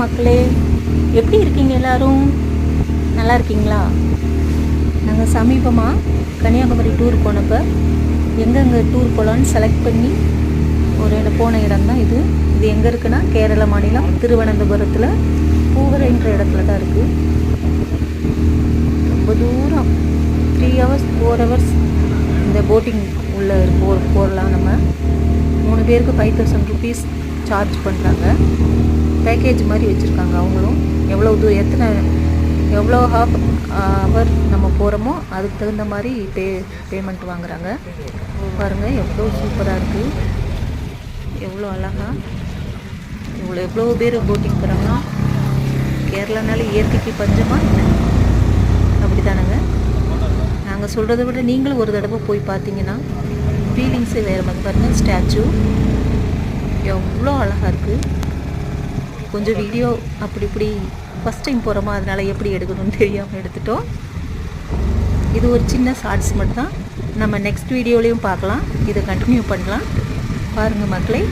மக்களே எப்படி இருக்கீங்க எல்லாரும்? நல்லா இருக்கீங்களா? நாங்கள் சமீபமாக கன்னியாகுமரி டூர் போனப்போ எங்கெங்கே டூர் போகலான்னு செலக்ட் பண்ணி ஒரு இடம் போன இடம் தான் இது. இது எங்கே இருக்குன்னா கேரள மாநிலம் திருவனந்தபுரத்தில் பூவரைன்ற இடத்துல தான் இருக்குது ரொம்ப தூரம். த்ரீ ஹவர்ஸ் ஃபோர் ஹவர்ஸ் இந்த போட்டிங் உள்ள போ போடலாம் நம்ம. மூணு பேருக்கு ஃபைவ் தௌசண்ட் ருபீஸ் சார்ஜ் பண்ணுறாங்க பேக்கேஜ் மாதிரி வச்சுருக்காங்க அவங்களும். எவ்வளோ தூ எத்தனை எவ்வளோ ஹாஃப் ஹவர் நம்ம போகிறோமோ அதுக்கு தகுந்த மாதிரி பே பேமெண்ட் வாங்குகிறாங்க பாருங்கள் எவ்வளோ சூப்பராக இருக்குது எவ்வளோ அழகா. இவ்வளோ எவ்வளோ பேர் போட்டிங் போகிறாங்க கேரளானால இயற்கைக்கு பஞ்சமாக அப்படி தானேங்க நாங்கள் சொல்கிறத விட நீங்களும் ஒரு தடவை போய் பார்த்தீங்கன்னா ஃபீலிங்ஸே வேறு மாதிரி. பாருங்கள் ஸ்டாச்சு எவ்வளோ அழகாக இருக்குது கொஞ்சம் வீடியோ அப்படி இப்படி ஃபஸ்ட் டைம் போகிறோமா அதனால் எப்படி எடுக்கணும்னு தெரியாமல் எடுத்துட்டோம். இது ஒரு சின்ன ஷார்ட்ஸ் மட்டும்தான். நம்ம நெக்ஸ்ட் வீடியோலையும் பார்க்கலாம். இதை கண்டினியூ பண்ணலாம். பாருங்கள் மக்களை.